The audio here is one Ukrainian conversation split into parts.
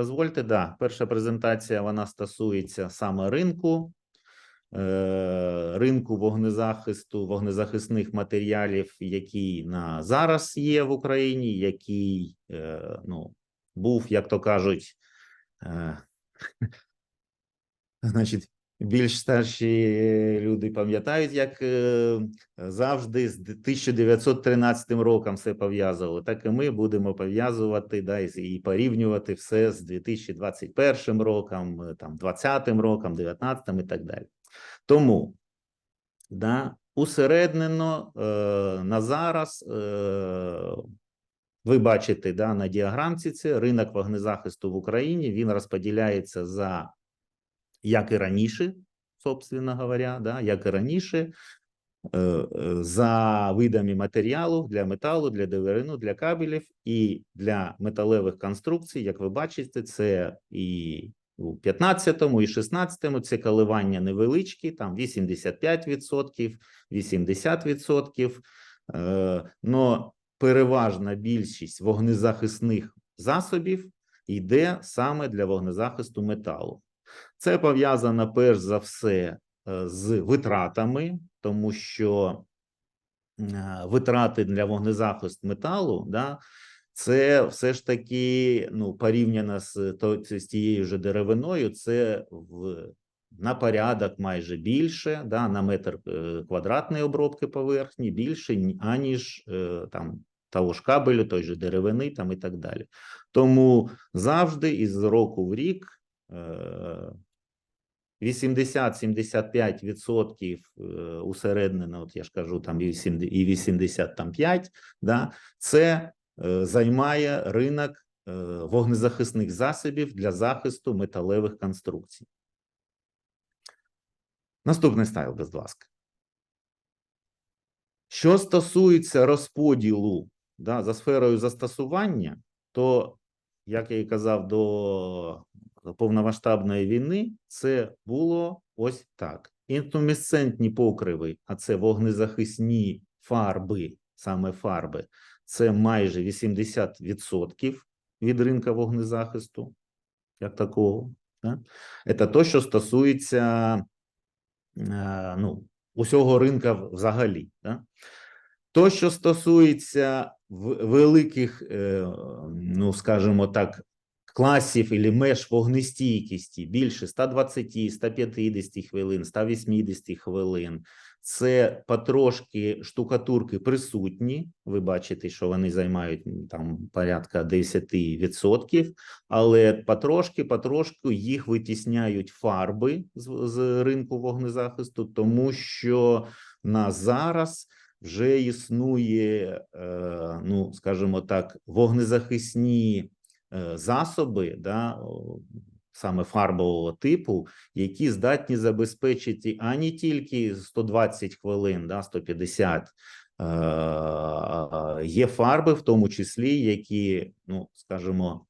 дозвольте, да, перша презентація вона стосується саме ринку, е, ринку вогнезахисту, вогнезахисних матеріалів, який на зараз є в Україні, який е, ну, був, як то кажуть, е, значить, більш старші люди пам'ятають, як е, завжди з 1913 роком все пов'язували, так і ми будемо пов'язувати да, і порівнювати все з 2021 роком, е, там, 20 роком, 19 і так далі. Тому да, усереднено е, на зараз е, ви бачите да, на діаграмці це ринок вогнезахисту в Україні. Він розподіляється за як і раніше, собственно говоря, да, як і раніше, е, е, за видами матеріалу для металу, для деревину, для кабелів і для металевих конструкцій, як ви бачите, це і у 15-му, і 16-му це коливання невеличкі, там 85%, 80%, е, но переважна більшість вогнезахисних засобів йде саме для вогнезахисту металу. Це пов'язано перш за все е, з витратами, тому що е, витрати для вогнезахисту металу, да, це все ж таки ну, порівняно з, з тією ж деревиною, це в, на порядок майже більше, да, на метр е, квадратної обробки поверхні більше, аніж там того ж кабелю, той же деревини там і так далі. Тому завжди із року в рік 80-75% е, усереднено, от я ж кажу, там і 80, і 85, да, це е, займає ринок е, вогнезахисних засобів для захисту металевих конструкцій. Наступний стайл, будь ласка. Що стосується розподілу да, за сферою застосування, то, як я і казав до повномасштабної війни, це було ось так: інтумесцентні покриви, а це вогнезахисні фарби, саме фарби, це майже 80% від ринка вогнезахисту, як такого. Да? Це то, що стосується е, ну, усього ринка взагалі. Да? То, що стосується великих, е, ну скажімо так, класів і меж вогнестійкості більше 120, 150 хвилин, 180 хвилин. Це потрошки штукатурки присутні. Ви бачите, що вони займають там порядка 10%, але потрошки, потрошку їх витісняють фарби з, з ринку вогнезахисту, тому що на зараз вже існує, е, ну скажімо так, вогнезахисні засоби, да, саме фарбового типу, які здатні забезпечити ані тільки 120 хвилин, да, 150, е, е, є фарби, в тому числі, які, ну скажімо,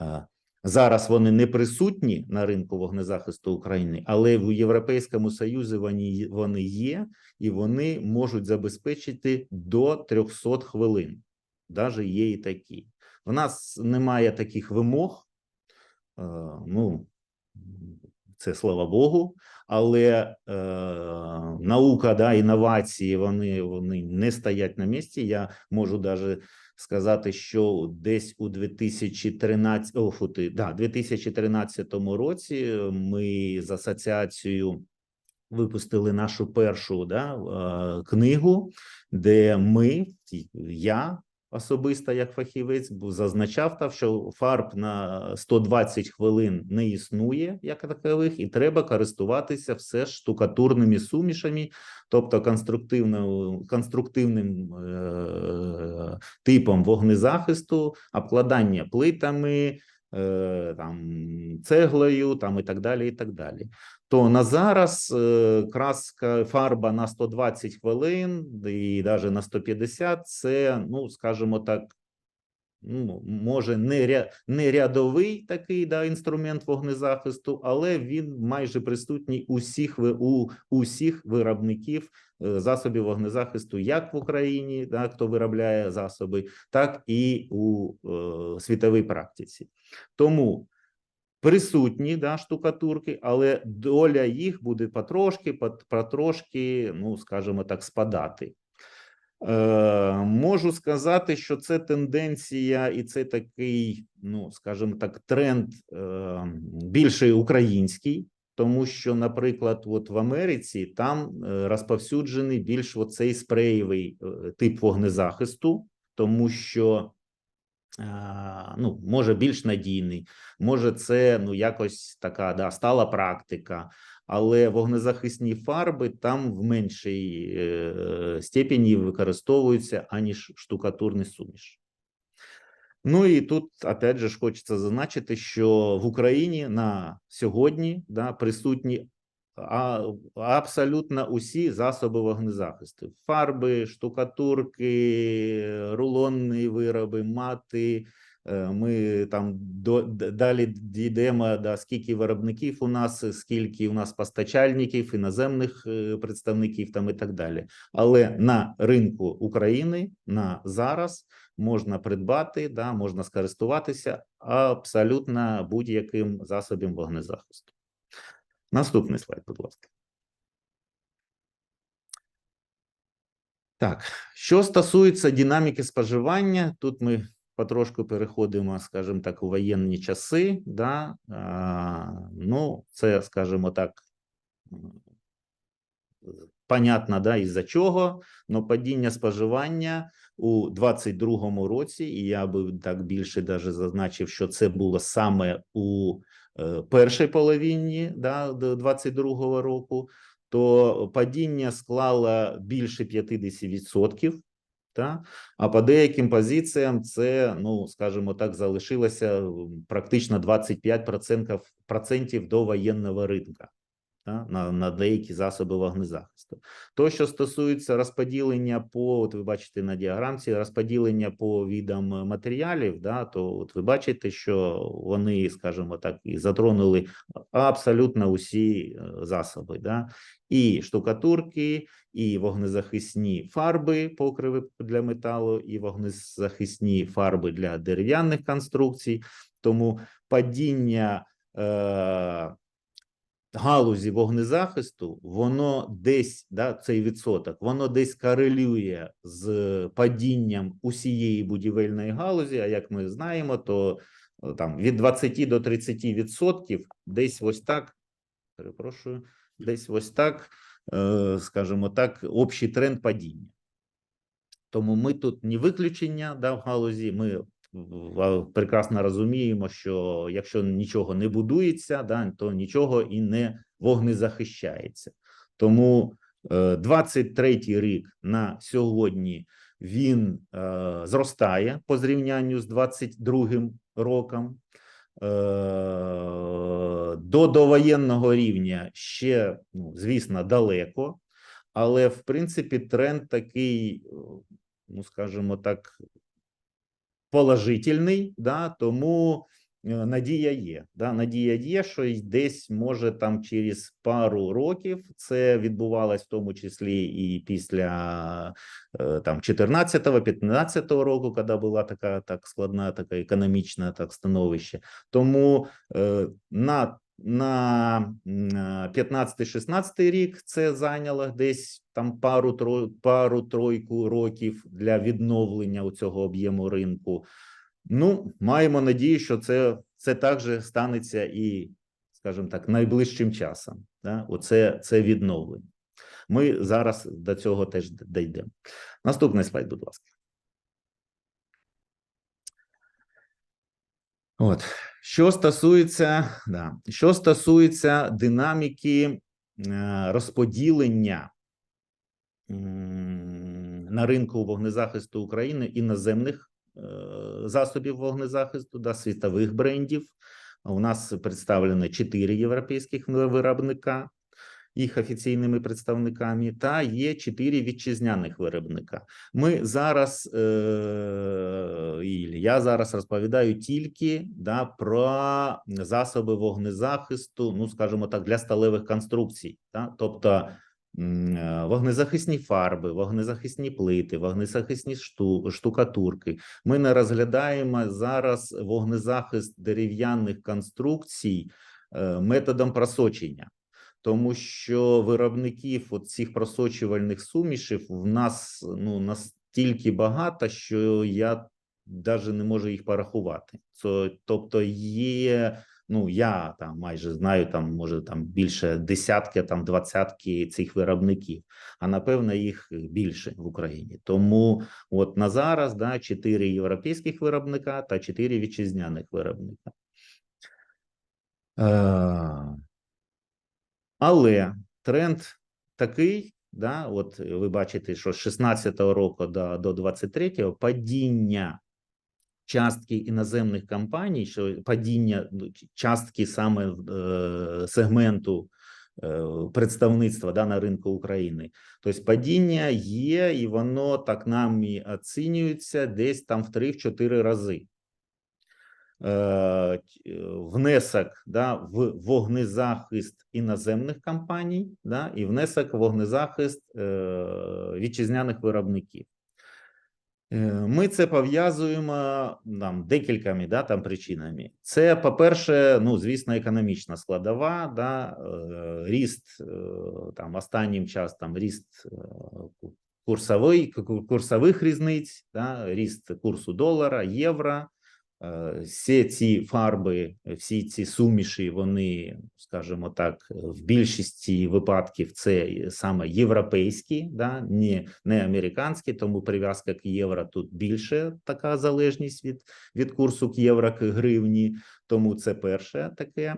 е, Зараз вони не присутні на ринку вогнезахисту України, але в Європейському Союзі вони, вони є, і вони можуть забезпечити до 300 хвилин. Даже є і такі. У нас немає таких вимог. е, Ну, це слава Богу, але е, наука, да, інновації, вони, вони не стоять на місці. Я можу даже сказати, що десь у 2013, о, фу, ти, да, 2013 році ми з асоціацією випустили нашу першу да, е, книгу, де ми, я особисто як фахівець, зазначав, там, що фарб на 120 хвилин не існує як такових, і треба користуватися все ж штукатурними сумішами, тобто конструктивним е, типом вогнезахисту, обкладання плитами, е, там, цеглою там, і так далі. і так далі. То на зараз е, краска фарба на 120 хвилин і навіть на 150 це, ну скажімо так, ну, може не, ря, не рядовий такий да, інструмент вогнезахисту, але він майже присутній усіх у усіх виробників е, засобів вогнезахисту, як в Україні, да, хто виробляє засоби, так і у е, світовій практиці. Тому присутні да, штукатурки, але доля їх буде потрошки, потрошки, ну скажімо так, спадати. Е, можу сказати, що це тенденція, і це такий, ну скажімо так, тренд е, більше український, тому що, наприклад, от в Америці там е, розповсюджений більш оцей спреєвий е, тип вогнезахисту, тому що ну, може більш надійний, може, це ну якось така да, стала практика, але вогнезахисні фарби там в меншій е, степені використовуються, аніж штукатурний суміш. Ну і тут, опять же, ж хочеться зазначити, що в Україні на сьогодні да, присутні абсолютно усі засоби вогнезахисту: фарби, штукатурки, рулонні вироби, мати. Е, Ми там до, далі дійдемо, да, скільки виробників у нас, скільки у нас постачальників, іноземних е, представників там і так далі. Але на ринку України на зараз можна придбати, да, можна скористуватися абсолютно будь-яким засобом вогнезахисту. Наступний слайд, будь ласка. Так, що стосується динаміки споживання, тут ми потрошку переходимо, скажімо так, у воєнні часи. Да? А, ну, це, скажімо так, понятно, да, із-за чого, але падіння споживання у 22-му році, і я би так більше даже зазначив, що це було саме у е, першій половині да, до 22-го року, то падіння склало більше 50%. Та? А по деяким позиціям це, ну скажімо так, залишилося практично 25% процентів до воєнного ринка та? На, на деякі засоби вогнезахисту. То, що стосується розподілення по, от ви бачите на діаграмці, розподілення по видам е, матеріалів, да, то от ви бачите, що вони, скажімо так, і затронули абсолютно усі е, засоби. Да? І штукатурки, і вогнезахисні фарби, покриви для металу, і вогнезахисні фарби для дерев'яних конструкцій. Тому падіння е, галузі вогнезахисту, воно десь, да, цей відсоток, воно десь корелює з падінням усієї будівельної галузі. А як ми знаємо, то е, там від 20 до 30 відсотків десь ось так, перепрошую, десь ось так, е, скажімо так, общий тренд падіння. Тому ми тут не виключення да, в галузі. Ми прекрасно розуміємо, що якщо нічого не будується, да, то нічого і не вогнезахищається. Тому е, 23-й рік на сьогодні він е, зростає по зрівнянню з 22-м роком. Е, До довоєнного рівня ще, ну, звісно, далеко, але в принципі тренд такий, е, ну скажімо так, положительний, да, тому е, надія є. Да, надія є, що десь може там через пару років це відбувалось в тому числі і після е, там 14-15 року, коли була така так складна, така економічна так становище. Тому е, на на м, е, 15-16 рік це зайняло десь там пару тро, пару тройку років для відновлення цього об'єму ринку. Ну, маємо надію, що це, це також станеться і, скажімо так, найближчим часом. Да? Оце це відновлення. Ми зараз до цього теж дійдемо. Наступний слайд, будь ласка. От що стосується, да, що стосується динаміки е, розподілення на ринку вогнезахисту України іноземних е, засобів вогнезахисту, да, світових брендів. У нас представлено чотири європейських виробника. Їх офіційними представниками, та є чотири вітчизняних виробника. Ми зараз е, я зараз розповідаю тільки да, про засоби вогнезахисту, ну скажімо так, для сталевих конструкцій, да? тобто е, вогнезахисні фарби, вогнезахисні плити, вогнезахисні шту, штукатурки. Ми не розглядаємо зараз вогнезахист дерев'яних конструкцій е, методом просочення. Тому що виробників от цих просочувальних сумішів в нас ну настільки багато, що я навіть не можу їх порахувати. Це, тобто є. Ну, я там майже знаю, там може там більше десятки, там двадцятки цих виробників, а напевно їх більше в Україні. Тому от на зараз да, чотири європейських виробника та чотири вітчизняних виробника. Е, але тренд такий, да, от ви бачите, що з 16-го року до, до 23-го падіння частки іноземних компаній, що падіння ну, частки саме е, сегменту е, представництва да, на ринку України. Тобто падіння є, і воно так нами оцінюється десь там в 3-4 рази. Е, внесок да, в вогнезахист іноземних компаній, да, і внесок в вогнезахист е, вітчизняних виробників. Е, Ми це пов'язуємо там декількома да, там причинами. Це, по-перше, ну звісно, економічна складова, да, е, ріст е, там останнім часом ріст е, курсовий, курсових різниць, да, ріст курсу долара, євро. Е, Всі ці фарби, всі ці суміші, вони, скажімо так, в більшості випадків це саме європейські, да, не, не американські, тому прив'язка к євро тут більше така залежність від, від курсу к євро к гривні. Тому це перше таке,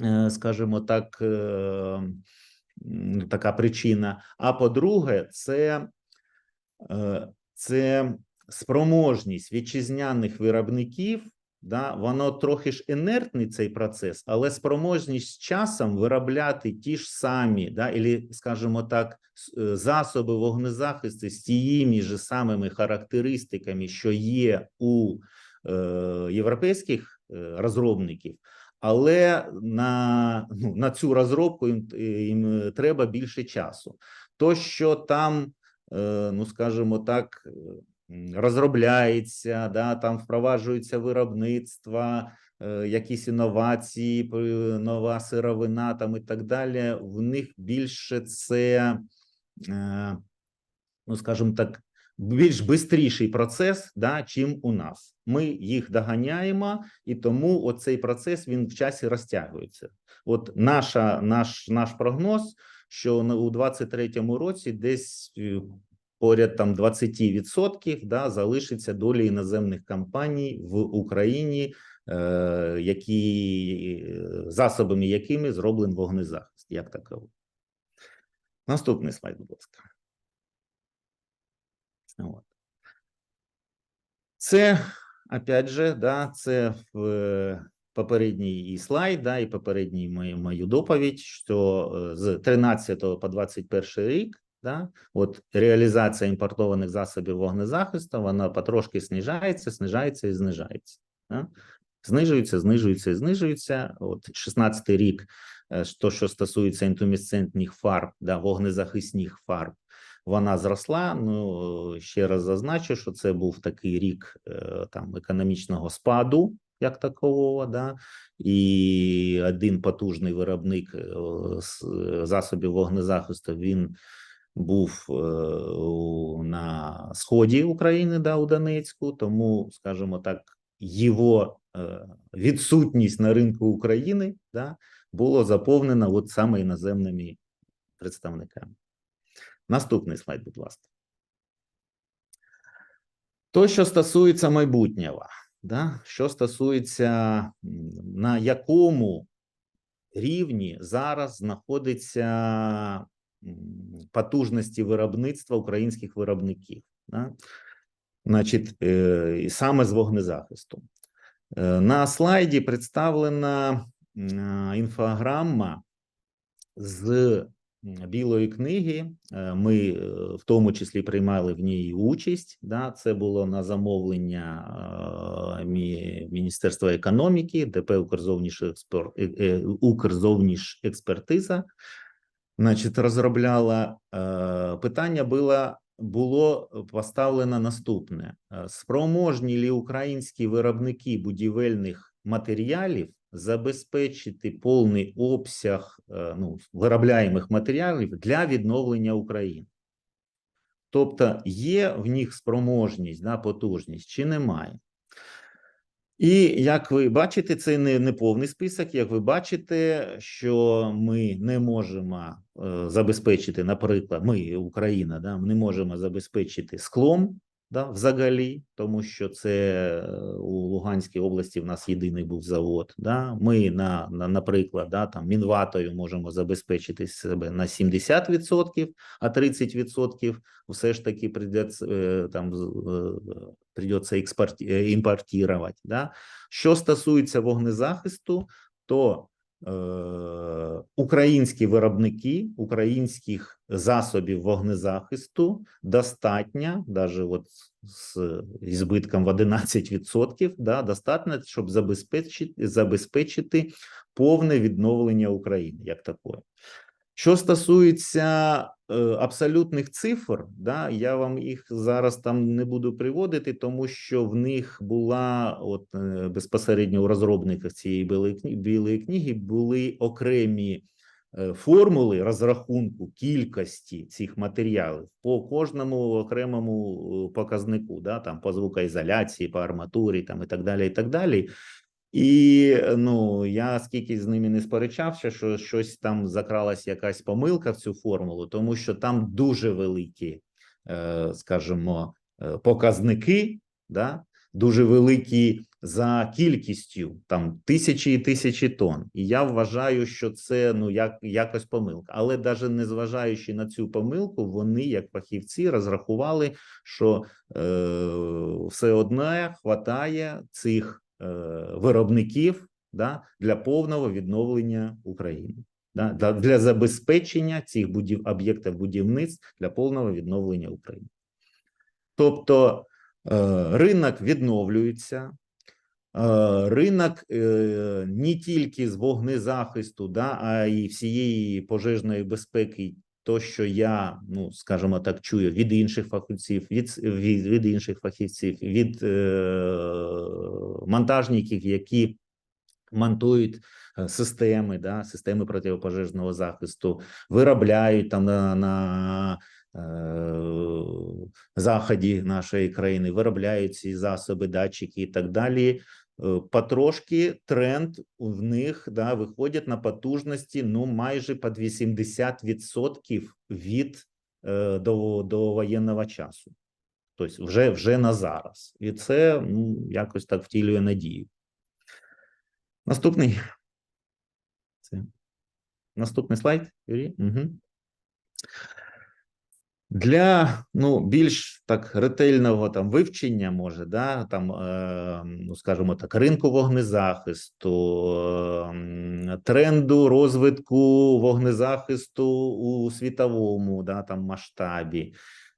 е, скажімо так, е, така причина. А по-друге, це, це спроможність вітчизняних виробників, да, воно трохи ж інертний цей процес, але спроможність з часом виробляти ті ж самі, да, і, скажімо так, е, засоби вогнезахисту з тією ж самими характеристиками, що є у е, європейських е, розробників. Але на, ну, на цю розробку їм, їм треба більше часу. То, що там, е, ну скажімо так, розробляється, да, там впроваджується виробництво, е, якісь інновації, нова сировина там і так далі. В них більше це, е, ну скажімо так, більш бистріший процес, да, чим у нас. Ми їх доганяємо, і тому оцей процес він в часі розтягується. От наша, наш, наш прогноз, що у 23-му році десь е, поряд там 20% да, залишиться доля іноземних компаній в Україні, е, які е, засобами якими зроблений вогнезахист, як таковий. Наступний слайд, будь ласка. От. Це, опять же, да, це в е, попередній і слайд, да, і попередній мою, мою доповідь, що е, з 13 по 21 рік, да, от реалізація імпортованих засобів вогнезахисту, вона потрошки знижається, знижається і знижається. Да. Знижується, знижується і знижується. От 16 рік, е, то, що стосується інтумісцентних фарб, да, вогнезахисних фарб, вона зросла. Ну ще раз зазначу, що це був такий рік е, там економічного спаду, як такового, да, і один потужний виробник е, засобів вогнезахисту він був е, на сході України, да, у Донецьку, тому, скажімо так, його е, відсутність на ринку України да, було заповнено от саме іноземними представниками. Наступний слайд, будь ласка. То, що стосується майбутнього, да? що стосується на якому рівні зараз знаходиться потужності виробництва українських виробників, да? значить, е, саме з вогнезахисту. Е, На слайді представлена інфограма з білої книги. Е, Ми е, в тому числі приймали в ній участь. Да, це було на замовлення е, Міністерства економіки, ДП Укрзовнішекспорт, е, е, Укрзовнішекспертиза. Значить, розробляла е, питання було, було поставлено наступне: спроможні ли українські виробники будівельних матеріалів забезпечити повний обсяг е, ну, виробляємих матеріалів для відновлення України? Тобто є в них спроможність, да, потужність чи немає? І як ви бачите, це не, не повний список. Як ви бачите, що ми не можемо е, забезпечити, наприклад, ми, Україна, да, не можемо забезпечити склом да, взагалі, тому що це е, у Луганській області в нас єдиний був завод. Да. Ми, на, на, наприклад, да, там, мінватою можемо забезпечити себе на 70%, а 30% все ж таки придеться, е, там, е, експорт, е, імпортувати. Да? Що стосується вогнезахисту, то українські виробники українських засобів вогнезахисту достатньо, навіть з збитком в 11%, да, достатньо, щоб забезпечити, забезпечити повне відновлення України як такої. Що стосується е, абсолютних цифр, да, я вам їх зараз там не буду приводити, тому що в них була от е, безпосередньо у розробниках цієї білої книги, були окремі е, формули розрахунку кількості цих матеріалів по кожному окремому показнику, да, там по звукоізоляції, по арматурі, там і так далі, і так далі. І ну я скільки з ними не сперечався, що щось там закралась якась помилка в цю формулу, тому що там дуже великі, е, скажімо, е, показники, да, дуже великі за кількістю, там тисячі і тисячі тонн. І я вважаю, що це ну як якось помилка. Але навіть не зважаючи на цю помилку, вони, як фахівці, розрахували, що е, все одно хватає цих е, виробників да, для повного відновлення України, да, для, забезпечення цих будів, об'єктів будівництв для повного відновлення України. Тобто е, ринок відновлюється. Е, Ринок е, не тільки з вогнезахисту, да, а й всієї пожежної безпеки, то, що я, ну скажімо так, чую від інших фахівців, від, від, від інших фахівців, від е, монтажників, які монтують е, системи, да, системи протипожежного захисту, виробляють там на, на е, заході нашої країни, виробляють ці засоби, датчики і так далі. Е, Потрошки тренд в них да, виходять на потужності ну майже під 80% від е, до, до воєнного часу. Тобто вже, вже на зараз. І це ну, якось так втілює надію. Наступний. Це. Наступний слайд, Юрій. Угу. Для ну, більш так ретельного там вивчення, може, да, там, е, ну, скажімо так, ринку вогнезахисту, тренду розвитку вогнезахисту у світовому да, там, масштабі.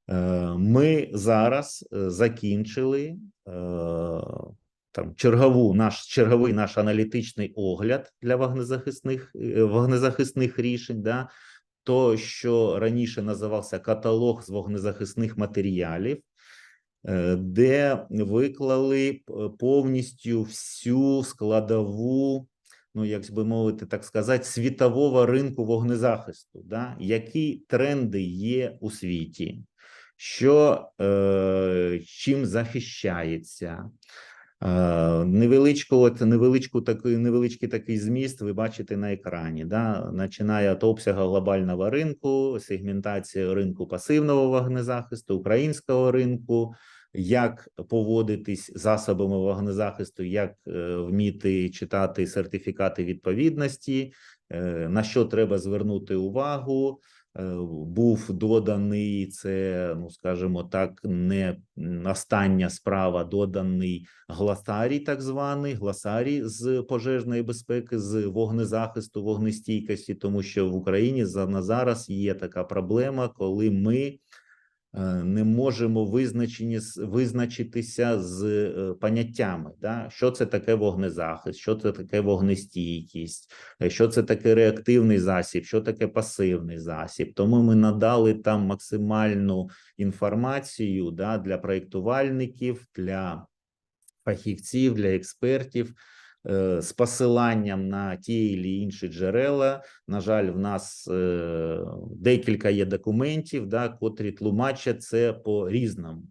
Е, ми зараз е, закінчили там чергову наш черговий наш аналітичний огляд для вогнезахисних вогнезахисних рішень. Да, то, що раніше називався каталог з вогнезахисних матеріалів, е, де виклали повністю всю складову, ну як би мовити, так сказати, світового ринку вогнезахисту, да? які тренди є у світі, що е, чим захищається. Е, Невеличку, от невеличку такий, невеличкий такий зміст ви бачите на екрані. Да? Починає від обсягу глобального ринку, сегментація ринку пасивного вогнезахисту, українського ринку, як поводитись засобами вогнезахисту, як е, вміти читати сертифікати відповідності, е, на що треба звернути увагу. Е, був доданий це, ну скажімо так, не остання справа, доданий гласарій, так званий гласарій з пожежної безпеки, з вогнезахисту, вогнестійкості, тому що в Україні на зараз є така проблема, коли ми не можемо визначені визначитися з е, поняттями, да? що це таке вогнезахист, що це таке вогнестійкість, е, що це таке реактивний засіб, що таке пасивний засіб. Тому ми надали там максимальну інформацію да, для проєктувальників, для фахівців, для експертів. Е, З посиланням на ті і інші джерела, на жаль, в нас е, декілька є документів, да, котрі тлумачать це по різному.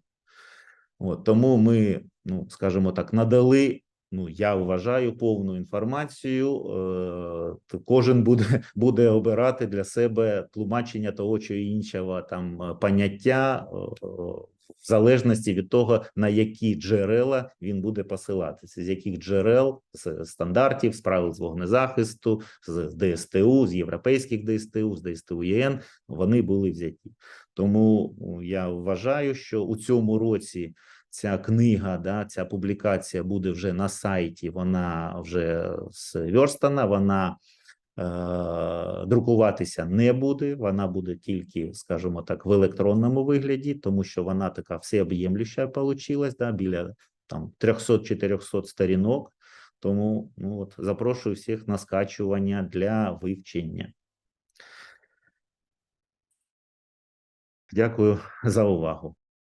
От, тому ми, ну скажімо так, надали. Ну, я вважаю повну інформацію. Е, кожен буде, буде обирати для себе тлумачення того чи іншого там поняття в залежності від того, на які джерела він буде посилатися, з яких джерел з стандартів, з правил з вогнезахисту, з ДСТУ, з європейських ДСТУ, з ДСТУ ЄН вони були взяті. Тому я вважаю, що у цьому році ця книга, да, ця публікація буде вже на сайті. Вона вже зверстана, вона друкуватися не буде. Вона буде тільки, скажімо так, в електронному вигляді, тому що вона така всеоб'ємлюща получилась, да, біля там 300-400 сторінок. Тому ну, от, запрошую всіх на скачування для вивчення. Дякую за увагу.